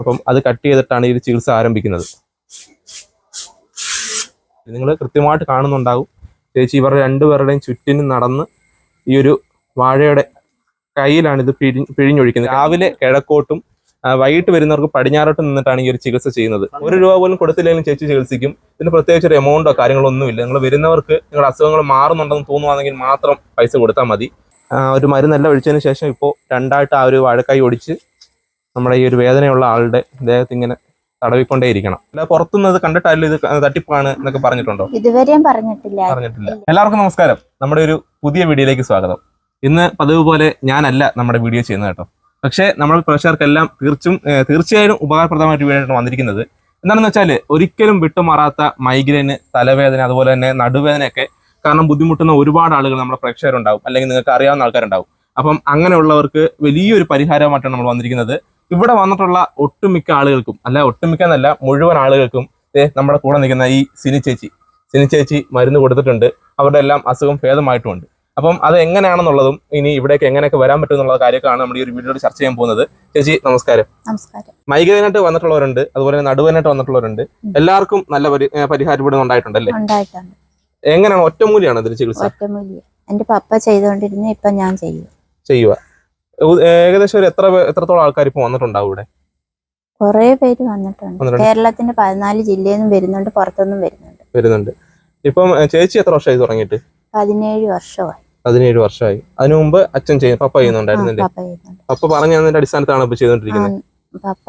അപ്പം അത് കട്ട് ചെയ്തിട്ടാണ് ഈ ചികിത്സ ആരംഭിക്കുന്നത്. നിങ്ങൾ കൃത്യമായിട്ട് കാണുന്നുണ്ടാവും. ചേച്ചി ഇവരുടെ രണ്ടുപേരുടെയും ചുറ്റിനും നടന്ന് ഈ ഒരു വാഴയുടെ കയ്യിലാണ് ഇത് പിഴി പിഴിഞ്ഞൊഴിക്കുന്നത്. രാവിലെ കിഴക്കോട്ടും വൈകിട്ട് വരുന്നവർക്ക് പടിഞ്ഞാറോട്ട് നിന്നിട്ടാണ് ഈ ഒരു ചികിത്സ ചെയ്യുന്നത്. ഒരു രൂപ പോലും കൊടുത്തില്ലെങ്കിലും ചേച്ചി ചികിത്സിക്കും. ഇതിന് പ്രത്യേകിച്ച് ഒരു എമൗണ്ടോ കാര്യങ്ങളോ ഒന്നുമില്ല. നിങ്ങൾ വരുന്നവർക്ക് നിങ്ങളുടെ അസുഖങ്ങൾ മാറുന്നുണ്ടെന്ന് തോന്നുവാണെങ്കിൽ മാത്രം പൈസ കൊടുത്താൽ മതി. ഒരു മരുന്നെല്ലാം ഒഴിച്ചതിന് ശേഷം ഇപ്പോൾ രണ്ടായിട്ട് ആ ഒരു വാഴക്കായി ഒടിച്ച് നമ്മുടെ ഈ ഒരു വേദനയുള്ള ആളുടെ ദേഹത്ത് ഇങ്ങനെ തടവിക്കൊണ്ടേയിരിക്കണം. അല്ല പുറത്തുനിന്ന് ഇത് കണ്ടിട്ടല്ല ഇത് തട്ടിപ്പാണ് എന്നൊക്കെ പറഞ്ഞിട്ടുണ്ടോ? ഇതുവരെയും പറഞ്ഞിട്ടില്ല. പറഞ്ഞിട്ടില്ല. എല്ലാവർക്കും നമസ്കാരം. നമ്മുടെ ഒരു പുതിയ വീഡിയോയിലേക്ക് സ്വാഗതം. ഇന്ന് പതിവ് പോലെ ഞാനല്ല നമ്മുടെ വീഡിയോ ചെയ്യുന്നത് കേട്ടോ. പക്ഷേ നമ്മുടെ പ്രേക്ഷകർക്കെല്ലാം തീർച്ചും തീർച്ചയായും ഉപകാരപ്രദമായിട്ട് വീഡിയോ വന്നിരിക്കുന്നത്. എന്താണെന്ന് വെച്ചാൽ ഒരിക്കലും വിട്ടുമാറാത്ത മൈഗ്രെയിന് തലവേദന അതുപോലെ തന്നെ നടുവേദനയൊക്കെ കാരണം ബുദ്ധിമുട്ടുന്ന ഒരുപാട് ആളുകൾ നമ്മുടെ പ്രേക്ഷകരുണ്ടാവും. അല്ലെങ്കിൽ നിങ്ങൾക്ക് അറിയാവുന്ന ആൾക്കാരുണ്ടാവും. അപ്പം അങ്ങനെയുള്ളവർക്ക് വലിയൊരു പരിഹാരമായിട്ടാണ് നമ്മൾ വന്നിരിക്കുന്നത്. ഇവിടെ വന്നിട്ടുള്ള ഒട്ടുമിക്ക ആളുകൾക്കും അല്ല ഒട്ടുമിക്ക എന്നല്ല മുഴുവൻ ആളുകൾക്കും നമ്മുടെ കൂടെ നിൽക്കുന്ന ഈ സിനി ചേച്ചി സിനി ചേച്ചി മരുന്ന് കൊടുത്തിട്ടുണ്ട്. അവരുടെ എല്ലാം അസുഖം ഭേദമായിട്ടുമുണ്ട് അപ്പം അത് എങ്ങനെയാണെന്നുള്ളതും ഇനി ഇവിടേക്ക് എങ്ങനെയൊക്കെ വരാൻ പറ്റും എന്നുള്ള കാര്യമൊക്കെയാണ് നമ്മൾ ഈ ഒരു വീഡിയോയിൽ ചർച്ച ചെയ്യാൻ പോകുന്നത്. ചേച്ചി നമസ്കാരം. നമസ്കാരം. മൈഗ്രൈനായിട്ട് വന്നിട്ടുള്ളവരുണ്ട് അതുപോലെ തന്നെ നടുവേനായിട്ട് വന്നിട്ടുള്ളവരുണ്ട്. എല്ലാവർക്കും നല്ല പരിഹാരം ഇവിടെ ഉണ്ടായിട്ടുണ്ടല്ലേ? ഉണ്ടായിട്ടുണ്ട്. എങ്ങനെയാണ് ഒറ്റമൂലിയാണ് ഇതിന് ചികിത്സ? ഒറ്റമൂലി എന്റെ പപ്പ ചെയ്തോണ്ടിരുന്ന ഇപ്പൊ ഞാൻ ചെയ്യും ചെയ്യുക ഉ- ഏകദേശം ഒരു എത്ര എത്രത്തോളം ആൾക്കാർ ഇപ്പൊ വന്നിട്ടുണ്ടാവും ഇവിടെ? കുറെ പേര് വന്നിട്ടുണ്ട്. കേരളത്തിന്റെ പതിനാല് ജില്ലയിൽ നിന്നും വരുന്നുണ്ട് പുറത്തുനിന്നും വരുന്നുണ്ട്. വരുന്നുണ്ട്. ഇപ്പം ചേച്ചി എത്ര വർഷമായി തുടങ്ങിയിട്ട്? പതിനേഴ് വർഷമായി. പതിനേഴ് വർഷമായി. അതിനു മുമ്പ് അച്ഛൻ ചെയ്യുന്നു പപ്പ ചെയ്യുന്നുണ്ടായിരുന്നു ചെയ്യുന്നുണ്ടായിരുന്നില്ലേ? പപ്പ പറഞ്ഞു തന്നതിന്റെ അടിസ്ഥാനത്താണ് ഇപ്പൊ ചെയ്തോണ്ടിരിക്കുന്നത് പപ്പ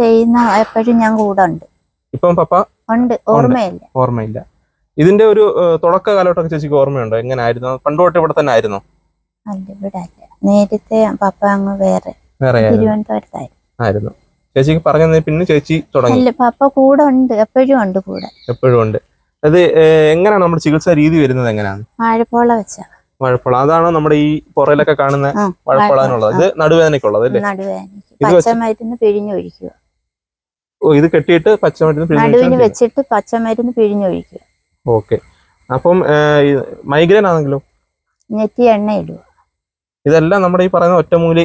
ചെയ്യുന്ന എപ്പോഴും ഞാൻ കൂടെ ഉണ്ട്. ഇപ്പം പപ്പ? ഉണ്ട്. ഓർമ്മയില്ല. ഓർമ്മയില്ല. ഇതിന്റെ ഒരു തുടക്ക കാലഘട്ടമൊക്കെ ചേച്ചിക്ക് ഓർമ്മയുണ്ടോ? എങ്ങനെയായിരുന്നു പണ്ടോട്ട് ഇവിടെ തന്നെ ആയിരുന്നോ? അല്ല ഇവിടെ അല്ല നേരത്തെ പപ്പ അങ്ങ് വേറെ വേറെ തിരുവനന്തപുരത്തായിരുന്നു. ആയിരുന്നു. ചേച്ചിക്ക് പറഞ്ഞു പിന്നെ ചേച്ചി തുടങ്ങി. അല്ല പപ്പ കൂടെ ഉണ്ട് എപ്പോഴും ഉണ്ട് കൂടെ. എപ്പോഴും ഉണ്ട്. അത് എങ്ങനെയാണ് നമ്മുടെ ചികിത്സാ രീതി വരുന്നത് എങ്ങനെയാണ്? വാഴപ്പോള വെച്ച. വഴപ്പുള അതാണ് നമ്മുടെ ഈ പുറയിലൊക്കെ കാണുന്ന വഴപ്പുളാനുള്ളത് ഇത് നടുവേദനക്കുള്ളത് അല്ലേ? പച്ചമരുന്ന് പിഴിഞ്ഞൊഴിക്കുക. ഓ ഇത് കെട്ടിയിട്ട് പച്ചമരുന്ന് നടുവിന് വെച്ചിട്ട് പച്ചമരുന്ന് പിഴിഞ്ഞൊഴിക്കുക. ഓക്കെ. അപ്പം മൈഗ്രെയിൻ ആണെങ്കിലോ? നെറ്റി എണ്ണ ഇടുക ഇതെല്ലാം നമ്മുടെ ഈ പറയുന്ന ഒറ്റമൂലി.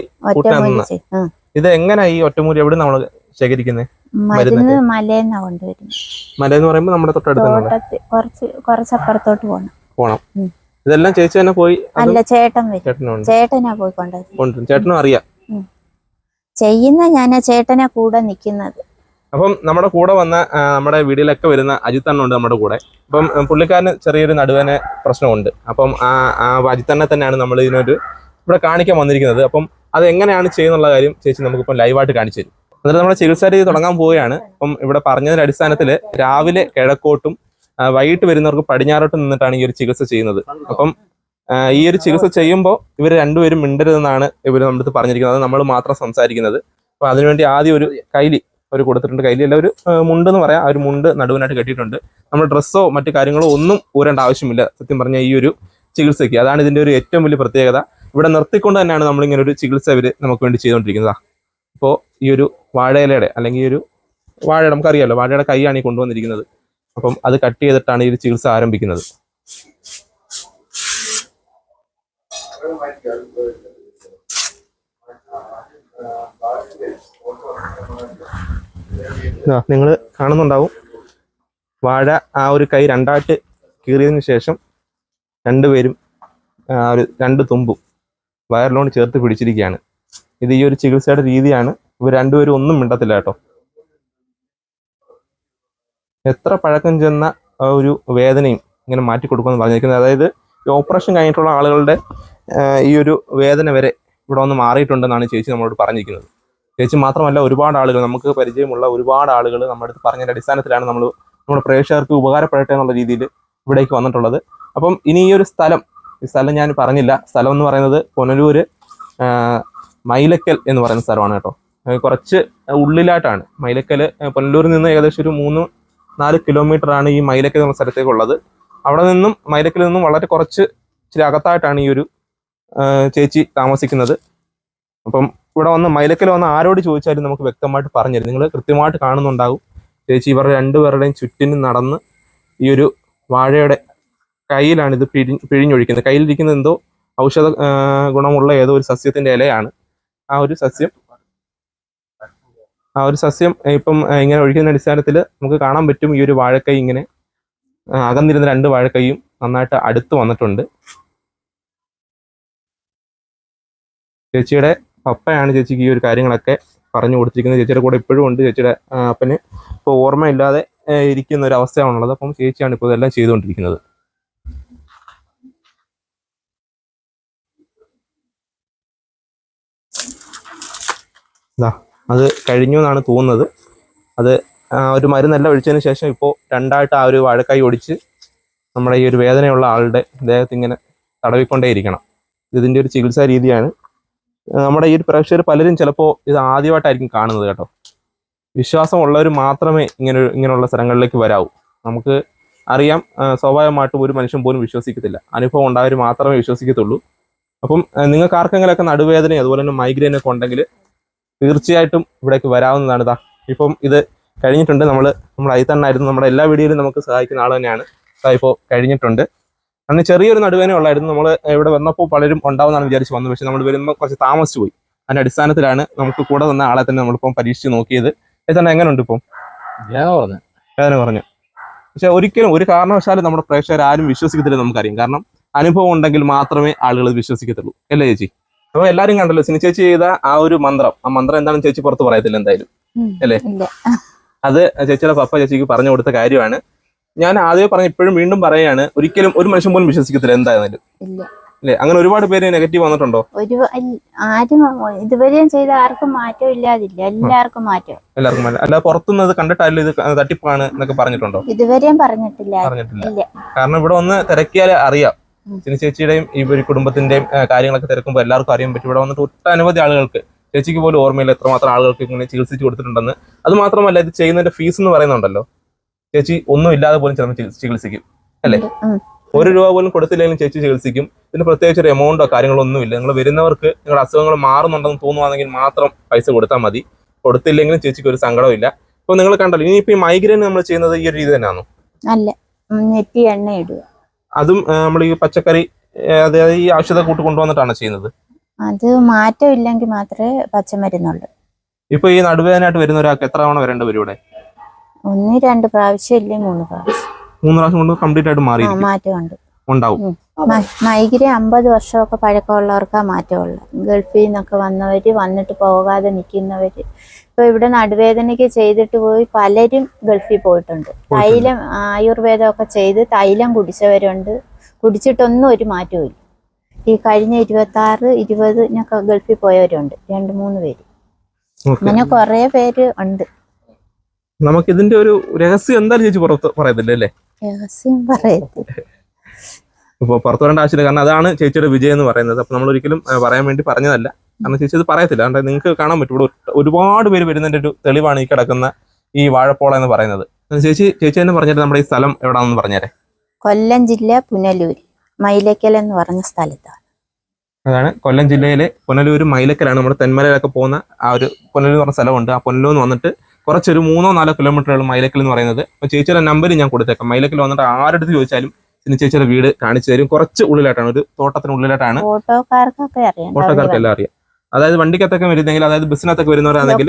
ഉം. ഇത് എങ്ങനെയാ ഈ ഒറ്റമൂലി എവിടെ നമ്മൾ ശേഖരിക്കുന്നത് മരുന്ന് മലയെന്നാ കൊണ്ടുവരുന്നത് മല എന്ന് പറയുമ്പോൾ നമ്മുടെ തൊട്ടടുത്ത് കുറച്ച് കുറച്ചപ്പുറത്തോട്ട് പോകണം പോണം. ഇതെല്ലാം ചേച്ചി തന്നെ പോയി അല്ല ചേട്ടൻ ചേട്ടനാ പോയി കൊണ്ടുവരും. ചേട്ടനും അറിയാം. ചെയ്യുന്ന ഞാനാ ചേട്ടനാ കൂടെ നിക്കുന്നത്. അപ്പം നമ്മുടെ കൂടെ വന്ന നമ്മുടെ വീടിലൊക്കെ വരുന്ന അജിത്ത് അണ്ണുണ്ട് നമ്മുടെ കൂടെ. അപ്പം പുള്ളിക്കാരന് ചെറിയൊരു നടുവനെ പ്രശ്നമുണ്ട്. അപ്പം ആ അജിത്തണ്ണെ തന്നെയാണ് നമ്മൾ ഇതിനൊരു ഇവിടെ കാണിക്കാൻ വന്നിരിക്കുന്നത്. അപ്പം അത് എങ്ങനെയാണ് ചെയ്യുന്നുള്ള കാര്യം ചേച്ചി നമുക്കിപ്പം ലൈവായിട്ട് കാണിച്ചു തരും. എന്നിട്ട് നമ്മുടെ ചികിത്സാ രീതി തുടങ്ങാൻ പോവുകയാണ്. അപ്പം ഇവിടെ പറഞ്ഞതിന്റെ അടിസ്ഥാനത്തിൽ രാവിലെ കിഴക്കോട്ടും വൈകിട്ട് വരുന്നവർക്ക് പടിഞ്ഞാറോട്ടും നിന്നിട്ടാണ് ഈ ഒരു ചികിത്സ ചെയ്യുന്നത്. അപ്പം ഈ ഒരു ചികിത്സ ചെയ്യുമ്പോൾ ഇവർ രണ്ടുപേരും മിണ്ടരുതെന്നാണ് ഇവർ നമ്മുടെ അടുത്ത് പറഞ്ഞിരിക്കുന്നത്. നമ്മൾ മാത്രം സംസാരിക്കുന്നത്. അപ്പോൾ അതിനുവേണ്ടി ആദ്യം ഒരു കൈലി ഒരു കൊടുത്തിട്ടുണ്ട്. കയ്യിലല്ല ഒരു മുണ്ട് എന്ന് പറയാം. ആ ഒരു മുണ്ട് നടുവിനായിട്ട് കെട്ടിയിട്ടുണ്ട്. നമ്മൾ ഡ്രസ്സോ മറ്റു കാര്യങ്ങളോ ഒന്നും ഊരേണ്ട ആവശ്യമില്ല. സത്യം പറഞ്ഞാൽ ഈ ഒരു ചികിത്സയ്ക്ക്. അതാണ് ഇതിന്റെ ഒരു ഏറ്റവും വലിയ പ്രത്യേകത. ഇവിടെ നിർത്തിക്കൊണ്ട് തന്നെയാണ് നമ്മൾ ഇങ്ങനെ ഒരു ചികിത്സ ഇവർ നമുക്ക് വേണ്ടി ചെയ്തുകൊണ്ടിരിക്കുന്നത്. അപ്പോൾ ഈ ഒരു വാഴയിലയുടെ അല്ലെങ്കിൽ ഈ ഒരു വാഴ നമുക്കറിയാമല്ലോ വാഴയുടെ കൈയാണ് ഈ കൊണ്ടുവന്നിരിക്കുന്നത്. അപ്പം അത് കട്ട് ചെയ്തിട്ടാണ് ഈ ഒരു ചികിത്സ ആരംഭിക്കുന്നത്. നിങ്ങൾ കാണുന്നുണ്ടാവും. വാഴ ആ ഒരു കൈ രണ്ടായിട്ട് കീറിയതിന് ശേഷം രണ്ടുപേരും ആ ഒരു രണ്ട് തുമ്പും വയറിലോട് ചേർത്ത് പിടിച്ചിരിക്കുകയാണ്. ഇത് ഈ ഒരു ചികിത്സയുടെ രീതിയാണ്. ഇവർ രണ്ടുപേരും ഒന്നും മിണ്ടത്തില്ല കേട്ടോ. എത്ര പഴക്കം ചെന്ന ഒരു വേദനയും ഇങ്ങനെ മാറ്റി കൊടുക്കുമെന്ന് പറഞ്ഞിരിക്കുന്നത്. അതായത് ഈ ഓപ്പറേഷൻ കഴിഞ്ഞിട്ടുള്ള ആളുകളുടെ ഈ ഒരു വേദന വരെ ഇവിടെ ഒന്ന് മാറിയിട്ടുണ്ടെന്നാണ് ചേച്ചി നമ്മളോട് പറഞ്ഞിരിക്കുന്നത്. ചേച്ചി മാത്രമല്ല ഒരുപാട് ആളുകൾ നമുക്ക് പരിചയമുള്ള ഒരുപാട് ആളുകൾ നമ്മുടെ അടുത്ത് പറഞ്ഞതിന്റെ അടിസ്ഥാനത്തിലാണ് നമ്മൾ നമ്മുടെ പ്രേക്ഷകർക്ക് ഉപകാരപ്പെടട്ടെ എന്നുള്ള രീതിയിൽ ഇവിടേക്ക് വന്നിട്ടുള്ളത്. അപ്പം ഇനി ഈ ഒരു സ്ഥലം ഈ സ്ഥലം ഞാൻ പറഞ്ഞില്ല. സ്ഥലം എന്ന് പറയുന്നത് പുനലൂര് മൈലക്കൽ എന്ന് പറയുന്ന സ്ഥലമാണ് കേട്ടോ. കുറച്ച് ഉള്ളിലായിട്ടാണ്. മൈലക്കൽ പുനലൂരിൽ നിന്ന് ഏകദേശം ഒരു മൂന്ന് നാല് കിലോമീറ്റർ ആണ് ഈ മൈലക്കൽ എന്ന സ്ഥലത്തേക്കുള്ളത്. അവിടെ നിന്നും മൈലക്കൽ നിന്നും വളരെ കുറച്ച് ഇച്ചിരി അകത്തായിട്ടാണ് ഈ ഒരു ചേച്ചി താമസിക്കുന്നത്. അപ്പം ഇവിടെ വന്ന് മൈലക്കൽ വന്ന് ആരോട് ചോദിച്ചാലും നമുക്ക് വ്യക്തമായിട്ട് പറഞ്ഞുതരും. നിങ്ങൾ കൃത്യമായിട്ട് കാണുന്നുണ്ടാവും. ചേച്ചി ഇവരുടെ രണ്ടുപേരുടെയും ചുറ്റിനും നടന്ന് ഈ ഒരു വാഴയുടെ കയ്യിലാണ് ഇത് പിഴി പിഴിഞ്ഞൊഴിക്കുന്നത്. കയ്യിലിരിക്കുന്ന എന്തോ ഔഷധ ഗുണമുള്ള ഏതോ ഒരു സസ്യത്തിന്റെ ഇലയാണ്. ആ ഒരു സസ്യം ആ ഒരു സസ്യം ഇപ്പം ഇങ്ങനെ ഒഴിക്കുന്ന അടിസ്ഥാനത്തിൽ നമുക്ക് കാണാൻ പറ്റും ഈ ഒരു വാഴക്കൈ ഇങ്ങനെ അകന്നിരുന്ന രണ്ട് വാഴക്കൈയും നന്നായിട്ട് അടുത്ത് വന്നിട്ടുണ്ട്. ചേച്ചിയുടെ പപ്പയാണ് ചേച്ചിക്ക് ഈ ഒരു കാര്യങ്ങളൊക്കെ പറഞ്ഞു കൊടുത്തിരിക്കുന്നത്. ചേച്ചിയുടെ കൂടെ ഇപ്പോഴും ഉണ്ട്. ചേച്ചിയുടെ അപ്പന് ഇപ്പോൾ ഓർമ്മയില്ലാതെ ഇരിക്കുന്ന ഒരു അവസ്ഥയാണുള്ളത്. അപ്പം ചേച്ചിയാണ് ഇപ്പോൾ ഇതെല്ലാം ചെയ്തുകൊണ്ടിരിക്കുന്നത്. ദാ അത് കഴിഞ്ഞു എന്നാണ് തോന്നുന്നത്. അത് ഒരു മരുന്നെല്ലാം ഒഴിച്ചതിന് ശേഷം ഇപ്പോൾ രണ്ടായിട്ട് ആ ഒരു വാഴക്കായി ഒടിച്ച് നമ്മുടെ ഈ ഒരു വേദനയുള്ള ആളുടെ ദേഹത്ത് ഇങ്ങനെ തടവിക്കൊണ്ടേയിരിക്കണം. ഇതിന്റെ ഒരു ചികിത്സാ രീതിയാണ്. നമ്മുടെ ഈ ഒരു പ്രേക്ഷകർ പലരും ചിലപ്പോൾ ഇത് ആദ്യമായിട്ടായിരിക്കും കാണുന്നത് കേട്ടോ. വിശ്വാസമുള്ളവർ മാത്രമേ ഇങ്ങനെ ഇങ്ങനെയുള്ള സ്ഥലങ്ങളിലേക്ക് വരാവൂ. നമുക്ക് അറിയാം സ്വാഭാവികമായിട്ടും ഒരു മനുഷ്യൻ പോലും വിശ്വസിക്കത്തില്ല. അനുഭവം ഉണ്ടായവർ മാത്രമേ വിശ്വസിക്കത്തുള്ളൂ. അപ്പം നിങ്ങൾക്ക് ആർക്കെങ്കിലൊക്കെ നടുവേദനയും അതുപോലെ തന്നെ മൈഗ്രെയിനൊക്കെ ഉണ്ടെങ്കിൽ തീർച്ചയായിട്ടും ഇവിടേക്ക് വരാവുന്നതാണ് ഇതാ ഇപ്പം ഇത് കഴിഞ്ഞിട്ടുണ്ട്. നമ്മൾ നമ്മൾ അതിൽ തന്നെ ആയിരുന്നു. നമ്മുടെ എല്ലാ വീഡിയോയിലും നമുക്ക് സഹായിക്കുന്ന ആൾ തന്നെയാണ്. ഇപ്പോൾ കഴിഞ്ഞിട്ടുണ്ട്. അന്ന് ചെറിയൊരു നടുവേനെ ഉള്ളായിരുന്നു. നമ്മൾ ഇവിടെ വന്നപ്പോൾ പലരും ഉണ്ടാവുമെന്നാണ് വിചാരിച്ച് വന്നു പക്ഷേ നമ്മൾ വരുമ്പോൾ കുറച്ച് താമസിച്ചു പോയി. അതിന്റെ അടിസ്ഥാനത്തിലാണ് നമുക്ക് കൂടെ വന്ന ആളെ തന്നെ നമ്മളിപ്പം പരീക്ഷിച്ച് നോക്കിയത്. തന്നെ എങ്ങനെയുണ്ട് ഇപ്പം? ഞാൻ പറഞ്ഞു വേദന പറഞ്ഞു പക്ഷെ ഒരിക്കലും ഒരു കാരണവശാലും നമ്മുടെ പ്രേക്ഷകർ ആരും വിശ്വസിക്കത്തില്ല നമുക്കറിയാം. കാരണം അനുഭവം ഉണ്ടെങ്കിൽ മാത്രമേ ആളുകൾ വിശ്വസിക്കത്തുള്ളൂ. അല്ലേ ചേച്ചി? അപ്പൊ എല്ലാരും കണ്ടല്ലോ സിനി ചേച്ചി ചെയ്ത ആ ഒരു മന്ത്രം. ആ മന്ത്രം എന്താണെന്ന് ചേച്ചി പുറത്ത് പറയത്തില്ല എന്തായാലും. അല്ലേ? അത് ചേച്ചിയുടെ പപ്പ ചേച്ചിക്ക് പറഞ്ഞു കൊടുത്ത കാര്യമാണ്. ഞാൻ ആദ്യമേ പറഞ്ഞ ഇപ്പോഴും വീണ്ടും പറയാണ് ഒരിക്കലും ഒരു മനുഷ്യൻ പോലും വിശ്വസിക്കത്തില്ല എന്തായാലും. അല്ലേ? അങ്ങനെ ഒരുപാട് പേര് നെഗറ്റീവ് വന്നിട്ടുണ്ടോ? ഒരു ആരും ഇതുവരെയും ചെയ്ത ആർക്കും മാറ്റം ഇല്ലാതില്ല. എല്ലാവർക്കും മാറ്റം. എല്ലാവർക്കും. അല്ല പുറത്തുനിന്ന് കണ്ടിട്ടല്ല ഇത് തട്ടിപ്പാണ് എന്നൊക്കെ പറഞ്ഞിട്ടുണ്ടോ? ഇതുവരെയും പറഞ്ഞിട്ടില്ല. പറഞ്ഞിട്ടില്ല. കാരണം ഇവിടെ ഒന്ന് തിരക്കിയാൽ അറിയാം. സിനി ചേച്ചിയുടെയും ഈ ഒരു കുടുംബത്തിന്റെയും കാര്യങ്ങളൊക്കെ തിരക്കുമ്പോൾ എല്ലാവർക്കും അറിയാൻ പറ്റും. ഇവിടെ വന്നിട്ട് ഒട്ടനവധി ആളുകൾക്ക് ചേച്ചിക്ക് പോലും ഓർമ്മയില്ല എത്രമാത്രം ആളുകൾക്ക് ഇങ്ങനെ ചികിത്സിച്ച് കൊടുത്തിട്ടുണ്ടെന്ന്. അത് മാത്രമല്ല ഇത് ചെയ്യുന്നതിന്റെ ഫീസ് എന്ന് പറയുന്നുണ്ടല്ലോ. ചേച്ചി ഒന്നും ഇല്ലാതെ പോലും ചിലപ്പോൾ ചികിത്സ- ചികിത്സിക്കും അല്ലേ? ഒരു രൂപ പോലും കൊടുത്തില്ലെങ്കിലും ചേച്ചി ചികിത്സിക്കും. ഇതിന് പ്രത്യേകിച്ച് ഒരു എമൗണ്ടോ കാര്യങ്ങളോ ഒന്നുമില്ല. നിങ്ങൾ വരുന്നവർക്ക് നിങ്ങളുടെ അസുഖങ്ങൾ മാറുന്നുണ്ടെന്ന് തോന്നുവാണെങ്കിൽ മാത്രം പൈസ കൊടുത്താൽ മതി. കൊടുത്തില്ലെങ്കിലും ചേച്ചിക്ക് ഒരു സങ്കടമില്ല ഇപ്പൊ നിങ്ങൾ കണ്ടല്ലോ ഇനിയിപ്പോ ഈ മൈഗ്രെയിൻ നമ്മൾ ചെയ്യുന്നത് ഈ ഒരു രീതി തന്നെയാണോ? അല്ല. നെറ്റി എണ്ണ ഇടുക. അതും നമ്മൾ ഈ പച്ചക്കറി അതായത് ഈ ഔഷധ കൂട്ട് കൊണ്ടുവന്നിട്ടാണ് ചെയ്യുന്നത്. അത് മാറ്റമില്ലെങ്കിൽ മാത്രമേ പച്ചമരുന്നുള്ളൂ. ഇപ്പൊ ഈ നടുവേദനയായിട്ട് വരുന്ന ഒരാൾക്ക് എത്ര തവണ വരേണ്ട വരും ഇവിടെ? ഒന്ന് രണ്ട് പ്രാവശ്യം ഇല്ലേ മൂന്ന് പ്രാവശ്യം. മൂന്ന് പ്രാവശ്യം കൊണ്ട് കംപ്ലീറ്റ് ആയിട്ട് മാറി മാറ്റമുണ്ട് ഉണ്ടാവും. മൈഗ്രെ അമ്പത് വർഷമൊക്കെ പഴക്കമുള്ളവർക്കാ മാറ്റമുള്ളു. ഗൾഫിൽ നിന്നൊക്കെ വന്നവര് വന്നിട്ട് പോകാതെ നിൽക്കുന്നവര് ഇപ്പൊ ഇവിടെ നടുവേദനയ്ക്ക് ചെയ്തിട്ട് പോയി പലരും ഗൾഫിൽ പോയിട്ടുണ്ട്. തൈലം ആയുർവേദമൊക്കെ ചെയ്ത് തൈലം കുടിച്ചവരുണ്ട്. കുടിച്ചിട്ടൊന്നും ഒരു മാറ്റവും ഇല്ല. ഈ കഴിഞ്ഞ ഇരുപത്തി ആറ് ഇരുപതിനൊക്കെ ഗൾഫിൽ പോയവരുണ്ട്. രണ്ട് മൂന്ന് പേര്. അങ്ങനെ കുറെ പേര് ഉണ്ട്. നമുക്ക് ഇതിന്റെ ഒരു രഹസ്യം എന്തായാലും ചേച്ചി പുറത്ത് പറയത്തില്ലേ രഹസ്യം പറയത്തില്ല. ഇപ്പൊ പുറത്തു വരേണ്ട ആവശ്യമില്ല. കാരണം അതാണ് ചേച്ചിയുടെ വിജയം എന്ന് പറയുന്നത്. അപ്പോൾ നമ്മൾ ഒരിക്കലും പറയാൻ വേണ്ടി പറഞ്ഞതല്ല. കാരണം ചേച്ചി ഇത് പറയത്തില്ല. കാരണം നിങ്ങൾക്ക് കാണാൻ പറ്റും. ഇവിടെ ഒരുപാട് പേര് വരുന്നതിന്റെ ഒരു തെളിവാണ് ഈ കിടക്കുന്ന ഈ വാഴപ്പോള എന്ന് പറയുന്നത്. ചേച്ചി ചേച്ചി തന്നെ പറഞ്ഞിട്ട് നമ്മുടെ ഈ സ്ഥലം എവിടാണെന്ന് പറഞ്ഞേരെ. കൊല്ലം ജില്ല പുനലൂർ മൈലക്കൽ എന്ന് പറഞ്ഞ സ്ഥലത്താണ്. അതാണ് കൊല്ലം ജില്ലയിലെ പുനലൂർ മൈലക്കലാണ് നമ്മുടെ തെന്മലയിലൊക്കെ പോകുന്ന ആ ഒരു പുനലൂർ എന്ന് പറഞ്ഞ സ്ഥലമുണ്ട്. ആ പുനലൂർ എന്ന് വന്നിട്ട് കുറച്ചൊരു മൂന്നോ നാലോ കിലോമീറ്ററുകൾ മൈലക്കൽ എന്ന് പറയുന്നത്. അപ്പോൾ ചേച്ചിയുടെ നമ്പർ ഞാൻ കൊടുത്തേക്കാം. മൈലക്കൽ വന്നിട്ട് ആരുടെ ചോദിച്ചാലും ചേച്ചിയുടെ വീട് കാണിച്ചു തരും. കുറച്ച് ഉള്ളിലായിട്ടാണ് ഒരു തോട്ടത്തിനുള്ളിലായിട്ടാണ് ഓട്ടോക്കാർക്കൊക്കെ അറിയാം. ഓട്ടോക്കാർക്കെല്ലാം അറിയാം. അതായത് വണ്ടിക്കത്തൊക്കെ വരുന്നെങ്കിൽ അതായത് ബസ്സിനകത്തൊക്കെ വരുന്നവരാണെങ്കിൽ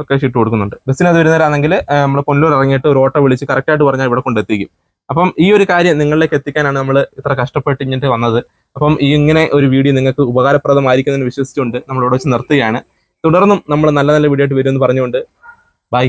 ലൊക്കേഷൻ ഇട്ട് കൊടുക്കുന്നുണ്ട്. ബസ്സിനകത്ത് വരുന്നവരാണെങ്കിൽ നമ്മൾ പൊന്നൂർ ഇറങ്ങിയിട്ട് ഒരു ഓട്ടോ വിളിച്ച് കറക്റ്റായിട്ട് പറഞ്ഞാൽ ഇവിടെ കൊണ്ടെത്തിക്കും. അപ്പം ഈ ഒരു കാര്യം നിങ്ങളിലേക്ക് എത്തിക്കാനാണ് നമ്മൾ ഇത്ര കഷ്ടപ്പെട്ട് ഇങ്ങോട്ട് വന്നത്. അപ്പം ഈ ഇങ്ങനെ ഒരു വീഡിയോ നിങ്ങൾക്ക് ഉപകാരപ്രദമായിരിക്കുമെന്ന് വിശ്വസിച്ചുകൊണ്ട് നമ്മളോട് ഇവിടെ വെച്ച് നിർത്തുകയാണ്. തുടർന്നും നമ്മൾ നല്ല നല്ല വീഡിയോ ആയിട്ട് വരുമെന്ന് പറഞ്ഞുകൊണ്ട് ബൈ.